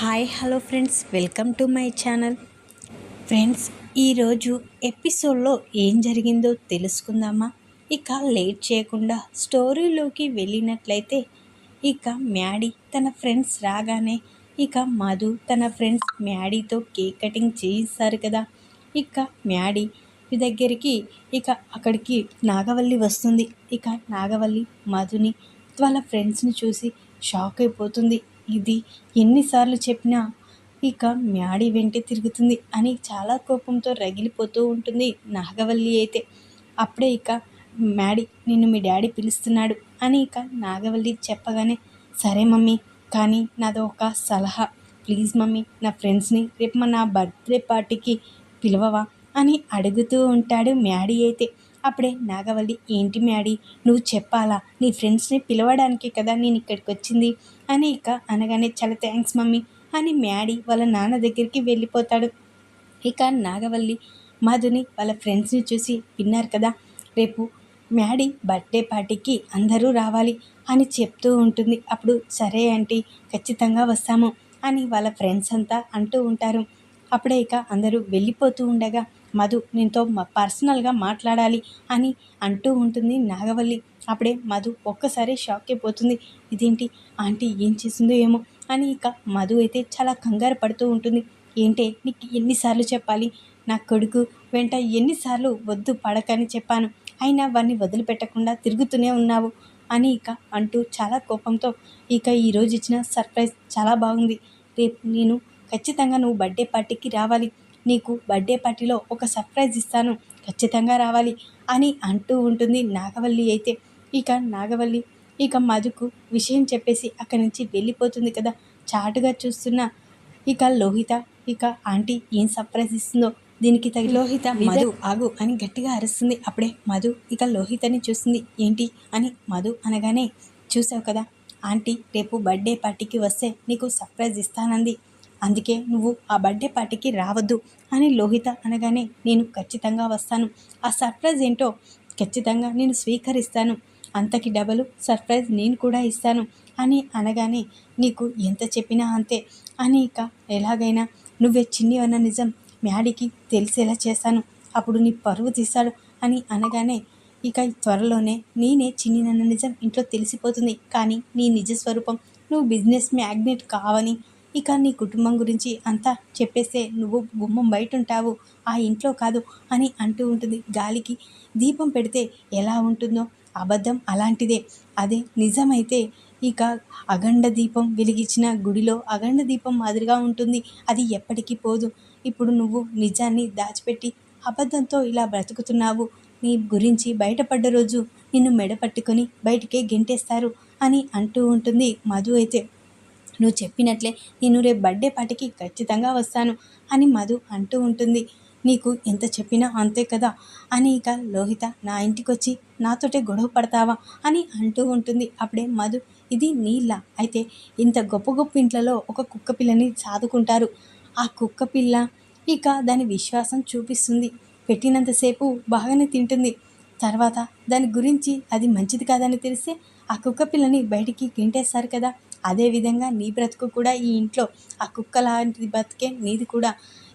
Hi hello friends. Welcome to my channel. Friends ఈరోజు ఎపిసోడ్లో ఏం జరిగిందో తెలుసుకుందామా? ఇక లేట్ చేయకుండా స్టోరీలోకి వెళ్ళినట్లయితే ఇక మ్యాడీ తన ఫ్రెండ్స్ రాగానే ఇక మధు తన ఫ్రెండ్స్ మ్యాడీతో కేక్ కటింగ్ చేయిస్తారు కదా. ఇక మ్యాడీ దగ్గరికి ఇక అక్కడికి నాగవల్లి వస్తుంది. ఇక నాగవల్లి మధుని వాళ్ళ ఫ్రెండ్స్ని చూసి షాక్ అయిపోతుంది. ఇది ఎన్నిసార్లు చెప్పినా ఇక మ్యాడి వెంటే తిరుగుతుంది అని చాలా కోపంతో రగిలిపోతూ ఉంటుంది నాగవల్లి అయితే. అప్పుడే ఇక మ్యాడీ నిన్ను మీ డాడీ పిలుస్తున్నాడు అని ఇక నాగవల్లి చెప్పగానే సరే మమ్మీ కానీ నాదో ఒక సలహా. ప్లీజ్ మమ్మీ నా ఫ్రెండ్స్ని రేపు మా నా బర్త్డే పార్టీకి పిలవవా అని అడుగుతూ ఉంటాడు మ్యాడీ అయితే. అప్పుడే నాగవల్లి ఏంటి మ్యాడీ నువ్వు చెప్పాలా? నీ ఫ్రెండ్స్ని పిలవడానికి కదా నేను ఇక్కడికి వచ్చింది అని ఇక అనగానే చాలా థ్యాంక్స్ మమ్మీ అని మ్యాడీ వాళ్ళ నాన్న దగ్గరికి వెళ్ళిపోతాడు. ఇక నాగవల్లి మధుని వాళ్ళ ఫ్రెండ్స్ని చూసి విన్నారు కదా రేపు మ్యాడీ బర్త్డే పార్టీకి అందరూ రావాలి అని చెప్తూ ఉంటుంది. అప్పుడు సరే ఆంటీ ఖచ్చితంగా వస్తాము అని వాళ్ళ ఫ్రెండ్స్ అంతా అంటూ ఉంటారు. అప్పుడే ఇక అందరూ వెళ్ళిపోతూ ఉండగా మధు నీతో పర్సనల్గా మాట్లాడాలి అని అంటూ ఉంటుంది నాగవల్లి. అప్పుడే మధు ఒక్కసారి షాక్ అయిపోతుంది ఇదేంటి? ఆంటీ ఏం చేసిందో ఏమో అని ఇక మధు అయితే చాలా కంగారు పడుతూ ఉంటుంది. ఏంటే? నీకు ఎన్నిసార్లు చెప్పాలి? నా కొడుకు వెంట ఎన్నిసార్లు వద్దు పడకని చెప్పాను. అయినా వారిని వదిలిపెట్టకుండా తిరుగుతూనే ఉన్నావు అని ఇక అంటూ చాలా కోపంతో ఇక ఈరోజు ఇచ్చిన సర్ప్రైజ్ చాలా బాగుంది. రేపు నేను ఖచ్చితంగా నువ్వు బర్త్డే పార్టీకి రావాలి. నీకు బర్త్డే పార్టీలో ఒక సర్ప్రైజ్ ఇస్తాను. ఖచ్చితంగా రావాలి అని అంటూ ఉంటుంది నాగవల్లి అయితే. ఇక నాగవల్లి ఇక మధుకు విషయం చెప్పేసి అక్కడి నుంచి వెళ్ళిపోతుంది కదా. చాటుగా చూస్తున్న ఇక లోహిత ఇక ఆంటీ ఏం సర్ప్రైజ్ ఇస్తుందో దీనికి తగి లోహిత మధు ఆగు అని గట్టిగా అరుస్తుంది. అప్పుడే మధు ఇక లోహితని చూస్తుంది. ఏంటి అని మధు అనగానే చూసావు కదా ఆంటీ రేపు బర్త్డే పార్టీకి వస్తే నీకు సర్ప్రైజ్ ఇస్తానంది. అందుకే నువ్వు ఆ బర్త్డే పార్టీకి రావద్దు అని లోహిత అనగానే నేను ఖచ్చితంగా వస్తాను. ఆ సర్ప్రైజ్ ఏంటో ఖచ్చితంగా నేను స్వీకరిస్తాను. అంతకి డబలు సర్ప్రైజ్ నేను కూడా ఇస్తాను అని అనగానే నీకు ఎంత చెప్పినా అంతే. అని ఇక ఎలాగైనా నువ్వే చిన్ని అన్న నిజం మ్యాడీకి తెలిసేలా చేస్తాను. అప్పుడు నీ పరువు తీస్తాడు అని అనగానే ఇక త్వరలోనే నేనే చిన్ని నన్న నిజం ఇంట్లో తెలిసిపోతుంది. కానీ నీ నిజ స్వరూపం నువ్వు బిజినెస్ మ్యాగ్నెట్ కావని ఇక నీ కుటుంబం గురించి అంతా చెప్పేస్తే నువ్వు గుమ్మం బయట ఉంటావు ఆ ఇంట్లో కాదు అని అంటూ ఉంటుంది గాలికి. దీపం పెడితే ఎలా ఉంటుందో అబద్ధం అలాంటిదే. అదే నిజమైతే ఇక అగండ దీపం వెలిగించిన గుడిలో అగండ దీపం మాదిరిగా ఉంటుంది. అది ఎప్పటికీ పోదు. ఇప్పుడు నువ్వు నిజాన్ని దాచిపెట్టి అబద్ధంతో ఇలా బ్రతుకుతున్నావు. నీ గురించి బయటపడ్డ రోజు నిన్ను మెడ పట్టుకొని బయటికే గెంటేస్తారు అని అంటూ ఉంటుంది మధు అయితే. నువ్వు చెప్పినట్లే నేను రేపు బర్త్డే పార్టీకి ఖచ్చితంగా వస్తాను అని మధు అంటూ ఉంటుంది. నీకు ఎంత చెప్పినా అంతే కదా? అని ఇక లోహిత నా ఇంటికి వచ్చి నాతోటే గొడవ పడతావా అని అంటూ ఉంటుంది. అప్పుడే మధు ఇది నీళ్ళ అయితే ఇంత గొప్ప గొప్ప ఇంట్లలో ఒక కుక్క పిల్లని సాదుకుంటారు. ఆ కుక్క పిల్ల ఇక దాని విశ్వాసం చూపిస్తుంది. పెట్టినంతసేపు బాగానే తింటుంది. తర్వాత దాని గురించి అది మంచిది కాదని తెలిస్తే ఆ కుక్క పిల్లని బయటికి గింటేస్తారు కదా? అదేవిధంగా నీ బ్రతుకు కూడా ఈ ఇంట్లో ఆ కుక్క లాంటి బ్రతికే నీది కూడా.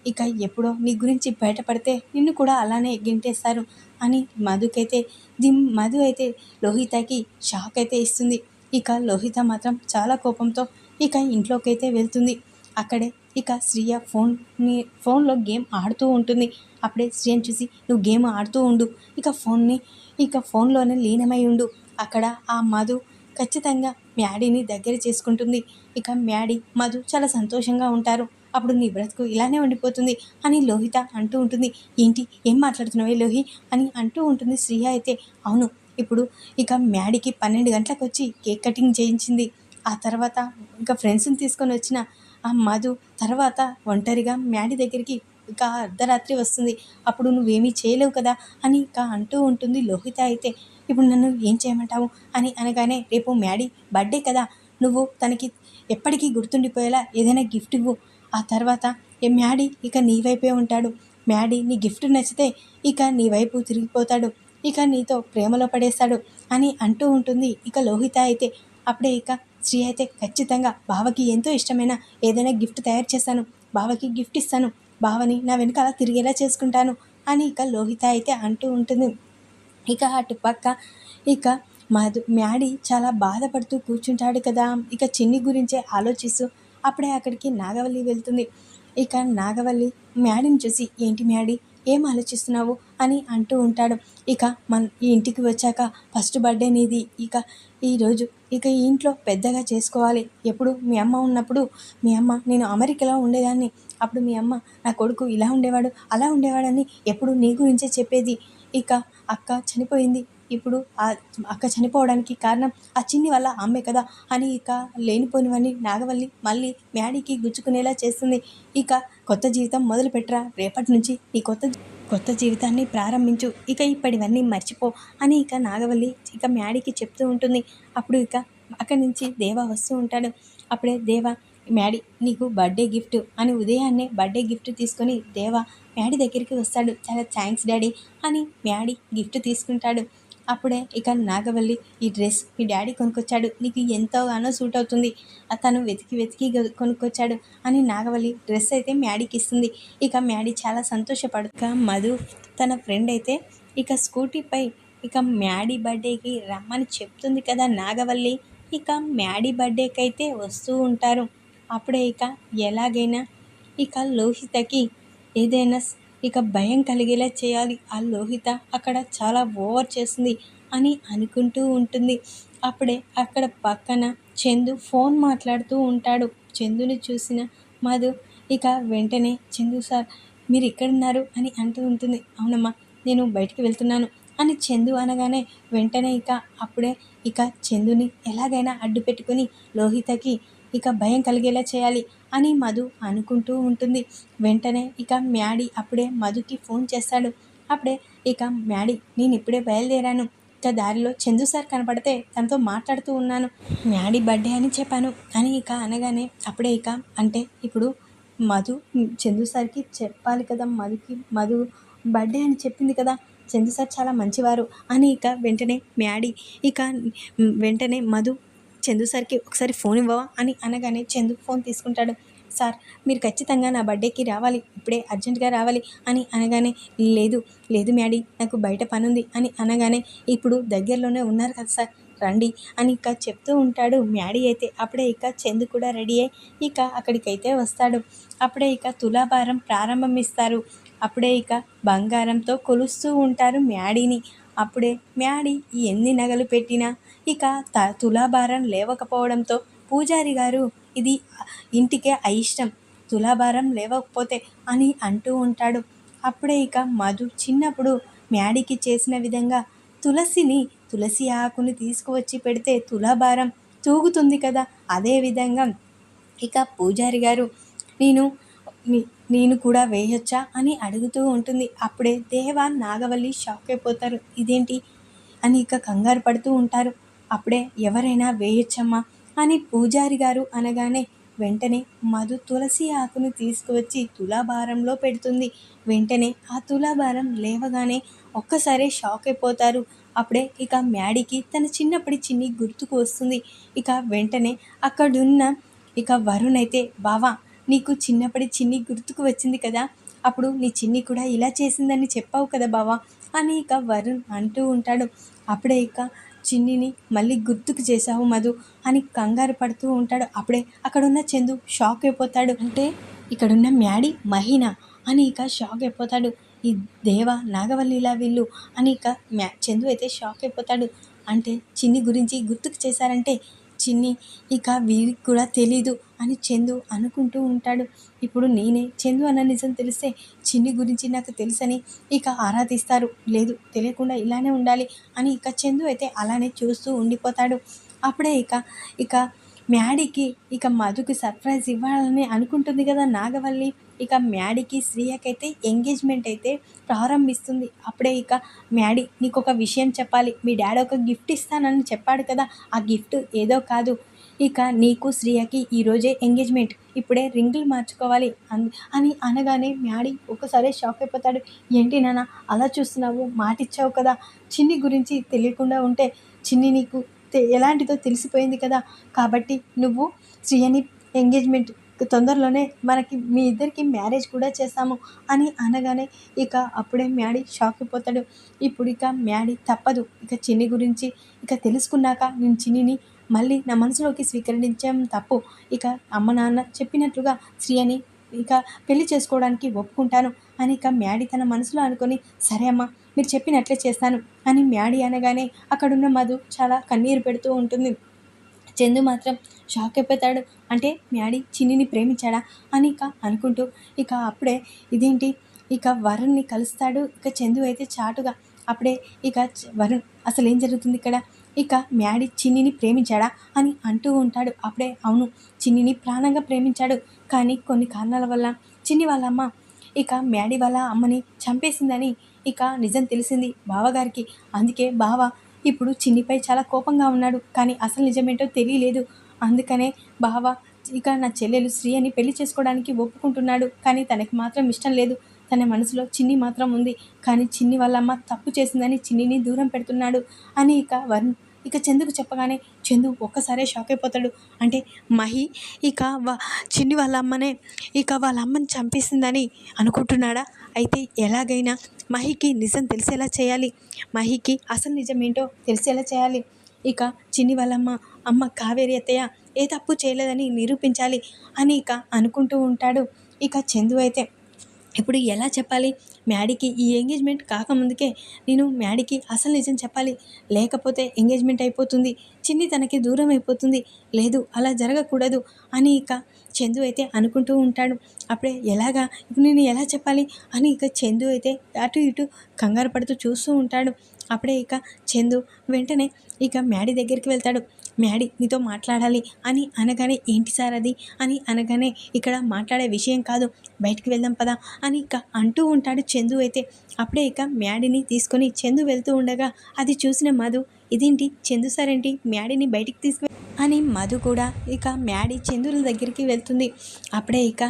ఇక ఎప్పుడో నీ గురించి బయటపడితే నిన్ను కూడా అలానే గింటేస్తారు అని మధుకైతే ది మధు అయితే లోహితకి షాక్ అయితే ఇస్తుంది. ఇక లోహిత మాత్రం చాలా కోపంతో ఇక ఇంట్లోకైతే వెళ్తుంది. అక్కడే ఇక శ్రీయ ఫోన్ని ఫోన్లో గేమ్ ఆడుతూ ఉంటుంది. అప్పుడే శ్రీయని చూసి నువ్వు గేమ్ ఆడుతూ ఉండు. ఇక ఫోన్ని ఇక ఫోన్లోనే లీనమై ఉండు. అక్కడ ఆ మధు ఖచ్చితంగా మ్యాడీని దగ్గర చేసుకుంటుంది. ఇక మ్యాడీ మధు చాలా సంతోషంగా ఉంటారు. అప్పుడు నీ బ్రతుకు ఇలానే ఉండిపోతుంది అని లోహిత అంటూ ఉంటుంది. ఏంటి? ఏం మాట్లాడుతున్నావే లోహి? అని అంటూ ఉంటుంది శ్రీయ అయితే. అవును ఇప్పుడు ఇక మ్యాడీకి పన్నెండు గంటలకు వచ్చి కేక్ కటింగ్ చేయించింది. ఆ తర్వాత ఇంకా ఫ్రెండ్స్ని తీసుకొని వచ్చిన ఆ మధు తర్వాత ఒంటరిగా మ్యాడీ దగ్గరికి ఇక అర్ధరాత్రి వస్తుంది. అప్పుడు నువ్వేమీ చేయలేవు కదా? అని ఇక అంటూ ఉంటుంది లోహిత అయితే. ఇప్పుడు నన్ను ఏం చేయమంటావు? అని అనగానే రేపు మ్యాడీ బర్త్డే కదా. నువ్వు తనకి ఎప్పటికీ గుర్తుండిపోయేలా ఏదైనా గిఫ్ట్ ఇవ్వు. ఆ తర్వాత ఏ మ్యాడీ ఇక నీ వైపే ఉంటాడు. మ్యాడీ నీ గిఫ్ట్ నచ్చితే ఇక నీ వైపు తిరిగిపోతాడు. ఇక నీతో ప్రేమలో పడేస్తాడు అని అంటూ ఉంటుంది ఇక లోహిత అయితే. అప్పుడే ఇక శ్రీ అయితే ఖచ్చితంగా బావకి ఎంతో ఇష్టమైన ఏదైనా గిఫ్ట్ తయారు చేస్తాను. బావకి గిఫ్ట్ ఇస్తాను. భావని నా వెనకాల తిరిగేలా చేసుకుంటాను అని ఇక లోహిత అయితే అంటూ ఉంటుంది. ఇక అటుపక్క ఇక మధు మ్యాడీ చాలా బాధపడుతూ కూర్చుంటాడు కదా. ఇక చిన్ని గురించే ఆలోచిస్తూ అప్పుడే అక్కడికి నాగవల్లి వెళ్తుంది. ఇక నాగవల్లి మ్యాడీని చూసి ఏంటి మ్యాడీ ఏం ఆలోచిస్తున్నావు? అని అంటూ ఉంటాడు. ఇక మన ఈ ఇంటికి వచ్చాక ఫస్ట్ బర్త్డే నీది. ఇక ఈరోజు ఇక ఈ ఇంట్లో పెద్దగా చేసుకోవాలి. ఎప్పుడు? మీ అమ్మ ఉన్నప్పుడు? మీ అమ్మ నేను అమెరికాలో ఉండేదాన్ని. అప్పుడు మీ అమ్మ నా కొడుకు ఇలా ఉండేవాడు అలా ఉండేవాడని ఎప్పుడు నీ గురించే చెప్పేది. ఇక అక్క చనిపోయింది. ఇప్పుడు ఆ అక్క చనిపోవడానికి కారణం ఆ చిన్ని వల్ల అమ్మే కదా. అని ఇక లేనిపోనివని నాగవల్లి మళ్ళీ మ్యాడీకి గుచ్చుకునేలా చేస్తుంది. ఇక కొత్త జీవితం మొదలు పెట్టరా రేపటి నుంచి నీ కొత్త కొత్త జీవితాన్ని ప్రారంభించు. ఇక ఇప్పటివన్నీ మర్చిపో అని ఇక నాగవల్లి ఇక మ్యాడీకి చెప్తూ ఉంటుంది. అప్పుడు ఇక అక్కడి నుంచి దేవ వస్తూ ఉంటాడు. అప్పుడే దేవ మ్యాడీ నీకు బర్త్డే గిఫ్ట్ అని ఉదయాన్నే బర్త్డే గిఫ్ట్ తీసుకొని దేవ మ్యాడీ దగ్గరికి వస్తాడు. చాలా థ్యాంక్స్ డాడీ అని మ్యాడీ గిఫ్ట్ తీసుకుంటాడు. అప్పుడే ఇక నాగవల్లి ఈ డ్రెస్ మీ డాడీ కొనుక్కొచ్చాడు. నీకు ఎంతోగానో సూట్ అవుతుంది. తను వెతికి వెతికి కొనుక్కొచ్చాడు అని నాగవల్లి డ్రెస్ అయితే మ్యాడీకి ఇస్తుంది. ఇక మ్యాడీ చాలా సంతోషపడు ఇక మధు తన ఫ్రెండ్ అయితే ఇక స్కూటీపై ఇక మ్యాడీ బర్త్డేకి రమ్మని చెప్తుంది కదా నాగవల్లి. ఇక మ్యాడీ బర్త్డేకి అయితే వస్తూ ఉంటారు. అప్పుడే ఇక ఎలాగైనా ఇక లోహితకి ఏదైనా ఇక భయం కలిగేలా చేయాలి. ఆ లోహిత అక్కడ చాలా ఓవర్ చేస్తుంది అని అనుకుంటూ ఉంటుంది. అప్పుడే అక్కడ పక్కన చందు ఫోన్ మాట్లాడుతూ ఉంటాడు. చందుని చూసిన మధు ఇక వెంటనే చందు సార్ మీరు ఎక్కడున్నారు అని అంటూ ఉంటుంది. అవునమ్మా నేను బయటికి వెళ్తున్నాను అని చందు అనగానే వెంటనే ఇక అప్పుడే ఇక చందుని ఎలాగైనా అడ్డు పెట్టుకొని లోహితకి ఇక భయం కలిగేలా చేయాలి అని మధు అనుకుంటూ ఉంటుంది. వెంటనే ఇక మ్యాడీ అప్పుడే మధుకి ఫోన్ చేస్తాడు. అప్పుడే ఇక మ్యాడీ నేను ఇప్పుడే బయలుదేరాను. ఇక దారిలో చందు సార్ కనపడితే తనతో మాట్లాడుతూ ఉన్నాను. మ్యాడీ బర్త్డే అని చెప్పాను అని ఇక అనగానే అప్పుడే ఇక అంటే ఇప్పుడు మధు చందు సార్కి చెప్పాలి కదా మధుకి మధు బర్త్డే అని చెప్పింది కదా చందు సార్ చాలా మంచివారు అని ఇక వెంటనే మ్యాడీ ఇక వెంటనే మధు చందు సార్కి ఒకసారి ఫోన్ ఇవ్వవా? అని అనగానే చందు ఫోన్ తీసుకుంటాడు. సార్ మీరు ఖచ్చితంగా నా బర్త్డేకి రావాలి. ఇప్పుడే అర్జెంటుగా రావాలి అని అనగానే లేదు లేదు మ్యాడీ నాకు బయట పనుంది అని అనగానే ఇప్పుడు దగ్గరలోనే ఉన్నారు కదా సార్ రండి అని ఇక చెప్తూ ఉంటాడు. మ్యాడీ అయితే అప్పుడే ఇక చందు కూడా రెడీ అయ్యి ఇక అక్కడికైతే వస్తాడు. అప్పుడే ఇక తులాభారం ప్రారంభమిస్తారు. అప్పుడే ఇక బంగారంతో కొలుస్తూ ఉంటారు మ్యాడీని. అప్పుడే మ్యాడీ ఎన్ని నగలు పెట్టినా ఇక త తులాభారం లేవకపోవడంతో పూజారి గారు ఇది ఇంటికే అయిష్టం తులాభారం లేవకపోతే అని అంటూ ఉంటాడు. అప్పుడే ఇక మధు చిన్నప్పుడు మ్యాడీకి చేసిన విధంగా తులసిని తులసి ఆకుని తీసుకువచ్చి పెడితే తులాభారం తూగుతుంది కదా అదేవిధంగా ఇక పూజారి గారు నేను నేను కూడా వేయొచ్చా? అని అడుగుతూ ఉంటుంది. అప్పుడే దేవ నాగవల్లి షాక్ అయిపోతారు. ఇదేంటి? అని ఇక కంగారు పడుతూ ఉంటారు. అప్పుడే ఎవరైనా వేయొచ్చమ్మా అని పూజారి గారు అనగానే వెంటనే మధు తులసి ఆకును తీసుకువచ్చి తులాభారంలో పెడుతుంది. వెంటనే ఆ తులాభారం లేవగానే ఒక్కసారే షాక్ అయిపోతారు. అప్పుడే ఇక మ్యాడీకి తన చిన్నప్పటి చిన్ని గుర్తుకు వస్తుంది. ఇక వెంటనే అక్కడున్న ఇక వరుణ్ అయితే బావా నీకు చిన్నప్పటి చిన్ని గుర్తుకు వచ్చింది కదా అప్పుడు నీ చిన్ని కూడా ఇలా చేసిందని చెప్పావు కదా బావా అని ఇక వరుణ్ అంటూ ఉంటాడు. అప్పుడే ఇక చిన్నిని మళ్ళీ గుర్తుకు చేశావు మధు అని కంగారు పడుతూ ఉంటాడు. అప్పుడే అక్కడున్న చందు షాక్ అయిపోతాడు. అంటే ఇక్కడున్న మ్యాడీ మహిన అని ఇక షాక్ అయిపోతాడు. ఈ దేవ నాగవల్లిలా వీళ్ళు అని ఇక మ్యా చందు అయితే షాక్ అయిపోతాడు. అంటే చిన్ని గురించి గుర్తుకు చేశారంటే చిన్ని ఇక వీరికి కూడా తెలీదు అని చందు అనుకుంటూ ఉంటాడు. ఇప్పుడు నేనే చందు అన్న నిజం తెలిస్తే చిన్ని గురించి నాకు తెలుసని ఇక ఆరాధిస్తారు. లేదు తెలియకుండా ఇలానే ఉండాలి అని ఇక చందు అయితే అలానే చూస్తూ ఉండిపోతాడు. అప్పుడే ఇక ఇక మ్యాడీకి ఇక మధుకి సర్ప్రైజ్ ఇవ్వాలని అనుకుంటుంది కదా నాగవల్లి. ఇక మ్యాడీకి శ్రీయకైతే ఎంగేజ్మెంట్ అయితే ప్రారంభిస్తుంది. అప్పుడే ఇక మ్యాడీ నీకు ఒక విషయం చెప్పాలి. మీ డాడీ ఒక గిఫ్ట్ ఇస్తానని చెప్పాడు కదా ఆ గిఫ్ట్ ఏదో కాదు. ఇక నీకు శ్రీయకి ఈరోజే ఎంగేజ్మెంట్. ఇప్పుడే రింగులు మార్చుకోవాలి అని అనగానే మ్యాడీ ఒకసారి షాక్ అయిపోతాడు. ఏంటి నాన్న అలా చూస్తున్నావు? మాటిచ్చావు కదా. చిన్ని గురించి తెలియకుండా ఉంటే చిన్ని నీకు ఎలాంటిదో తెలిసిపోయింది కదా. కాబట్టి నువ్వు శ్రీయని ఎంగేజ్మెంట్ తొందరలోనే మనకి మీ ఇద్దరికి మ్యారేజ్ కూడా చేస్తాము అని అనగానే ఇక అప్పుడే మ్యాడీ షాక్ అయిపోతాడు ఇప్పుడు ఇక మ్యాడీ తప్పదు. ఇక చిన్ని గురించి ఇక తెలుసుకున్నాక నేను చిన్నిని మళ్ళీ నా మనసులోకి స్వీకరించాం తప్పు. ఇక అమ్మ నాన్న చెప్పినట్లుగా శ్రీ అని ఇక పెళ్ళి చేసుకోవడానికి ఒప్పుకుంటాను అని ఇక మ్యాడీ తన మనసులో అనుకొని సరే అమ్మా మీరు చెప్పినట్లే చేస్తాను అని మ్యాడీ అనగానే అక్కడున్న మధు చాలా కన్నీరు పెడుతూ ఉంటుంది. చందు మాత్రం షాక్ అయిపోతాడు. అంటే మ్యాడీ చిన్నిని ప్రేమించాడా? అని ఇక అనుకుంటూ ఇక అప్పుడే ఇదేంటి? ఇక వరుణ్ని కలుస్తాడు. ఇక చందు అయితే చాటుగా అప్పుడే ఇక వరుణ్ అసలు ఏం జరుగుతుంది ఇక్కడ? ఇక మ్యాడీ చిన్నిని ప్రేమించాడా? అని అంటూ ఉంటాడు. అప్పుడే అవును చిన్నిని ప్రాణంగా ప్రేమించాడు. కానీ కొన్ని కారణాల వల్ల చిన్ని వాళ్ళ అమ్మ ఇక మ్యాడీ వాళ్ళ అమ్మని చంపేసిందని ఇక నిజం తెలిసింది బావగారికి. అందుకే బావ ఇప్పుడు చిన్నిపై చాలా కోపంగా ఉన్నాడు కానీ అసలు నిజమేంటో తెలియలేదు. అందుకనే బావ ఇక నా చెల్లెలు శ్రీ అని పెళ్ళి చేసుకోవడానికి ఒప్పుకుంటున్నాడు కానీ తనకి మాత్రం ఇష్టం లేదు. తన మనసులో చిన్ని మాత్రం ఉంది కానీ చిన్ని వాళ్ళ అమ్మ తప్పు చేసిందని చిన్నిని దూరం పెడుతున్నాడు అని ఇక వరుణ్ ఇక చందుకు చెప్పగానే చందు ఒక్కసారే షాక్ అయిపోతాడు. అంటే మహి ఇక వా- చిన్ని వాళ్ళ అమ్మనే ఇక వాళ్ళ అమ్మని చంపేసిందని అనుకుంటున్నాడా? అయితే ఎలాగైనా మహికి నిజం తెలిసేలా చేయాలి. మహికి అసలు నిజం ఏంటో తెలిసేలా చేయాలి. ఇక చిన్ని వాళ్ళమ్మ అమ్మ కావేరి అత్తయ్య ఏ తప్పు చేయలేదని నిరూపించాలి అని ఇక అనుకుంటూ ఉంటాడు. ఇక చందు అయితే ఇప్పుడు ఎలా చెప్పాలి? మ్యాడీకి ఈ ఎంగేజ్మెంట్ కాకముందుకే నేను మ్యాడీకి అసలు నిజం చెప్పాలి. లేకపోతే ఎంగేజ్మెంట్ అయిపోతుంది. చిన్ని తనకి దూరం అయిపోతుంది. లేదు అలా జరగకూడదు అని ఇక చందు అయితే అనుకుంటూ ఉంటాడు. అప్పుడే ఎలాగా? ఇప్పుడు నేను ఎలా చెప్పాలి? అని ఇక చందు అయితే అటు ఇటు కంగారు పడుతూ చూస్తూ ఉంటాడు. అప్పుడే ఇక చందు వెంటనే ఇక మ్యాడీ దగ్గరికి వెళ్తాడు. మ్యాడీ నీతో మాట్లాడాలి అని అనగానే ఏంటి సార్ అది? అని అనగానే ఇక్కడ మాట్లాడే విషయం కాదు బయటికి వెళ్దాం పదా అని ఇక అంటూ ఉంటాడు చందు అయితే. అప్పుడే ఇక మ్యాడీని తీసుకొని చందు వెళ్తూ ఉండగా అది చూసిన మధు ఇదేంటి? చందు సార్ ఏంటి మ్యాడీని బయటికి తీసుకు అని మధు కూడా ఇక మ్యాడీ చందుల దగ్గరికి వెళ్తుంది. అప్పుడే ఇక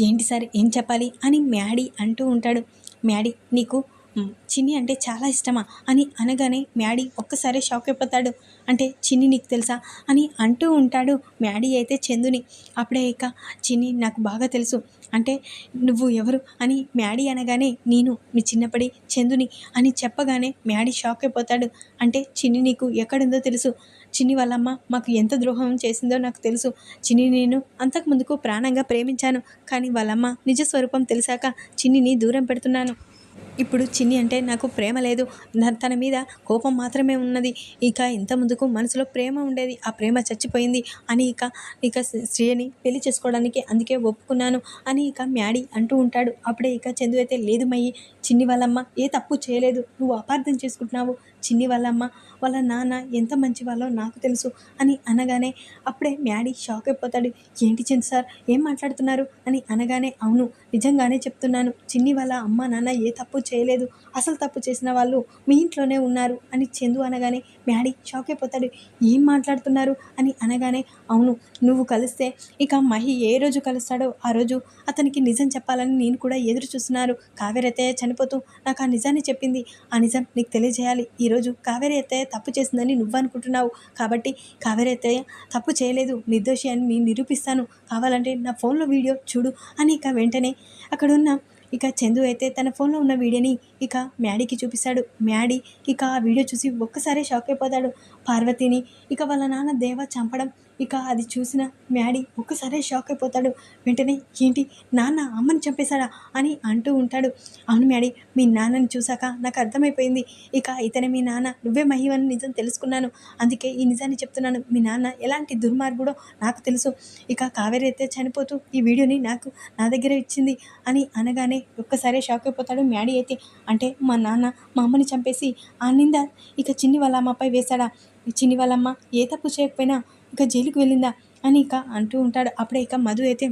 ఏంటి సార్? ఏం చెప్పాలి? అని మ్యాడీ అంటూ ఉంటాడు. మ్యాడీ నీకు చిన్ని అంటే చాలా ఇష్టమా? అని అనగానే మ్యాడీ ఒక్కసారి షాక్ అయిపోతాడు. అంటే చిన్ని నీకు తెలుసా? అని అంటూ ఉంటాడు మ్యాడీ అయితే చందుని. అప్పుడే ఇక చిన్ని నాకు బాగా తెలుసు. అంటే నువ్వు ఎవరు? అని మ్యాడీ అనగానే నేను మీ చిన్నప్పటి చందుని అని చెప్పగానే మ్యాడీ షాక్ అయిపోతాడు. అంటే చిన్ని నీకు ఎక్కడుందో తెలుసు. చిన్ని వాళ్ళమ్మ మాకు ఎంత ద్రోహం చేసిందో నాకు తెలుసు. చిన్ని నేను అంతకు ముందుకు ప్రాణంగా ప్రేమించాను. కానీ వాళ్ళమ్మ నిజ స్వరూపం తెలిసాక చిన్నిని దూరం పెడుతున్నాను. ఇప్పుడు చిన్ని అంటే నాకు ప్రేమ లేదు. నా- తన మీద కోపం మాత్రమే ఉన్నది. ఇక ఇంత ముందుకు మనసులో ప్రేమ ఉండేది. ఆ ప్రేమ చచ్చిపోయింది అని ఇక ఇక శ్రీని పెళ్ళి చేసుకోవడానికి అందుకే ఒప్పుకున్నాను అని ఇక మ్యాడీ అంటూ ఉంటాడు. అప్పుడే ఇక చందు అయితే లేదు మయ్యి చిన్ని వాళ్ళమ్మ ఏ తప్పు చేయలేదు. నువ్వు అపార్థం చేసుకుంటున్నావు. చిన్ని వాళ్ళమ్మ వాళ్ళ నాన్న ఎంత మంచి వాళ్ళో నాకు తెలుసు అని అనగానే అప్పుడే మ్యాడీ షాక్ అయిపోతాడు. ఏంటి చందు సార్? ఏం మాట్లాడుతున్నారు? అని అనగానే అవును నిజంగానే చెప్తున్నాను. చిన్ని వాళ్ళ అమ్మ నాన్న ఏ తప్పు చేయలేదు. అసలు తప్పు చేసిన వాళ్ళు మీ ఇంట్లోనే ఉన్నారు. అని చందు అనగానే మ్యాడీ షాక్ అయిపోతాడు. ఏం మాట్లాడుతున్నారు? అని అనగానే అవును నువ్వు కలిస్తే ఇక మహి ఏ రోజు కలుస్తాడో ఆ రోజు అతనికి నిజం చెప్పాలని నేను కూడా ఎదురు చూస్తున్నారు. కావేరి చనిపోతూ నాకు ఆ నిజాన్ని చెప్పింది. ఆ నిజం నీకు తెలియజేయాలి. ఈరోజు కావేరి అత్తయ్య తప్పు చేసిందని నువ్వు అనుకుంటున్నావు కాబట్టి కావేరీ అత్తయ్య తప్పు చేయలేదు. నిర్దోషి అని నేను నిరూపిస్తాను. కావాలంటే నా ఫోన్లో వీడియో చూడు అని ఇక వెంటనే అక్కడ ఉన్న ఇక చందు అయితే తన ఫోన్లో ఉన్న వీడియోని ఇక మ్యాడీకి చూపిస్తాడు. మ్యాడీ ఇక ఆ వీడియో చూసి ఒక్కసారి షాక్ అయిపోతాడు. పార్వతిని. ఇక వాళ్ళ నాన్న దేవ చంపడం ఇక అది చూసిన మ్యాడీ ఒక్కసారే షాక్ అయిపోతాడు. వెంటనే ఏంటి? నాన్న అమ్మని చంపేశాడా? అని అంటూ ఉంటాడు. అవును మ్యాడీ మీ నాన్నని చూశాక నాకు అర్థమైపోయింది. ఇక ఇతనే మీ నాన్న. నువ్వే మహిమని నిజం తెలుసుకున్నాను. అందుకే ఈ నిజాన్ని చెప్తున్నాను. మీ నాన్న ఎలాంటి దుర్మార్గుడో నాకు తెలుసు. ఇక కావేరి అయితే చనిపోతూ ఈ వీడియోని నాకు నా దగ్గర ఇచ్చింది అని అనగానే ఒక్కసారే షాక్ అయిపోతాడు మ్యాడీ అయితే. అంటే మా నాన్న మా అమ్మని చంపేసి ఆ నింద ఇక చిన్ని వాళ్ళ అమ్మపై వేశాడా? చిన్ని వాళ్ళమ్మ. ఏ తప్పు చేయకపోయినా ఇక జైలుకి వెళ్ళిందా? అని ఇక అంటూ ఉంటాడు. అప్పుడే ఇక మధు అయితే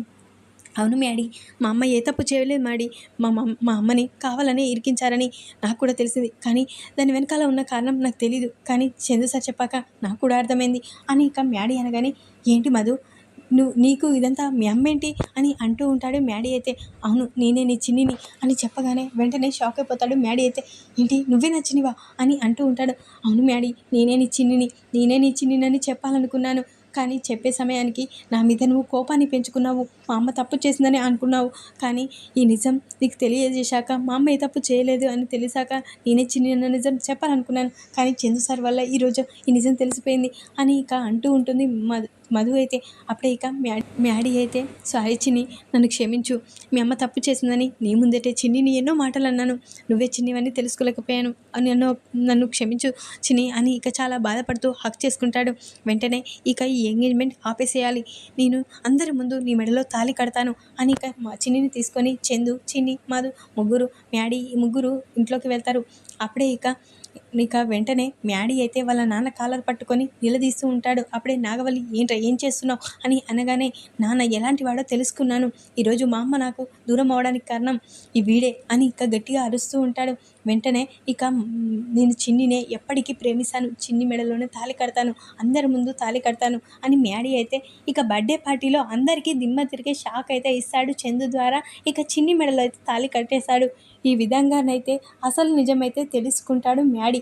అవును మ్యాడీ మా అమ్మ ఏ తప్పు చేయలేదు మ్యాడీ. మా మా అమ్మని కావాలని ఇరికించారని నాకు కూడా తెలిసింది. కానీ దాని వెనకాల ఉన్న కారణం నాకు తెలియదు కానీ చందు సార్ చెప్పాక నాకు కూడా అర్థమైంది. అని ఇక మ్యాడీ అనగానే ఏంటి మధు నువ్వు నీకు ఇదంతా మీ అమ్మేంటి అని అంటూ ఉంటాడు మ్యాడీ అయితే. అవును నేనే నీ చిన్నిని అని చెప్పగానే వెంటనే షాక్ అయిపోతాడు మ్యాడీ అయితే. ఏంటి నువ్వే నా చిన్నివా అని అంటూ ఉంటాడు. అవును మ్యాడీ నేనే నీ చిన్నిని నేనే నీ చిన్నినని చెప్పాలనుకున్నాను. కానీ చెప్పే సమయానికి నా మీద నువ్వు కోపాన్ని పెంచుకున్నావు మా అమ్మ తప్పు చేసిందని అనుకున్నావు. కానీ ఈ నిజం నీకు తెలియజేశాక మా అమ్మ ఏ తప్పు చేయలేదు అని తెలిసాక నేనే చిన్న నిజం చెప్పాలనుకున్నాను. కానీ చందు సార్ వల్ల ఈరోజు ఈ నిజం తెలిసిపోయింది అని ఇక అంటూ ఉంటుంది మధు అయితే అప్పుడే ఇక మ్యాడీ మ్యాడీ అయితే సారీ చిన్ని నన్ను క్షమించు. మీ అమ్మ తప్పు చేసిందని నీ ముందటే చిన్నిని ఎన్నో మాటలు అన్నాను నువ్వే చిన్నివన్నీ తెలుసుకోలేకపోయాను. అని నన్ను నన్ను క్షమించు చిన్ని అని ఇక చాలా బాధపడుతూ హక్ చేసుకుంటాడు. వెంటనే ఇక ఈ ఎంగేజ్మెంట్ ఆపేసేయాలి. నేను అందరి ముందు నీ మెడలో తాళి కడతాను అని ఇక మా చిన్నిని తీసుకొని చందు చిన్ని మాధు ముగ్గురు మ్యాడీ ముగ్గురు ఇంట్లోకి వెళ్తారు. అప్పుడే ఇక ఇక వెంటనే మ్యాడీ అయితే వాళ్ళ నాన్న కాలర్ పట్టుకొని నిలదీస్తూ ఉంటాడు. అప్పుడే నాగవల్లి ఏంట్రా ఏం చేస్తున్నావు? అని అనగానే నాన్న ఎలాంటి వాడో తెలుసుకున్నాను. ఈరోజు మా అమ్మ నాకు దూరం అవడానికి కారణం ఈ వీడే అని ఇక గట్టిగా అరుస్తూ ఉంటాడు. వెంటనే ఇక నేను చిన్నినే ఎప్పటికీ ప్రేమిస్తాను. చిన్ని మెడలోనే తాళి కడతాను. అందరి ముందు తాళి కడతాను అని మ్యాడీ అయితే ఇక బర్త్డే పార్టీలో అందరికీ దిమ్మ తిరిగే షాక్ అయితే ఇస్తాడు. చందు ద్వారా ఇక చిన్ని మెడలో అయితే తాళి కట్టేశాడు. ఈ విధంగానైతే అసలు నిజమైతే తెలుసుకుంటాడు మ్యాడీ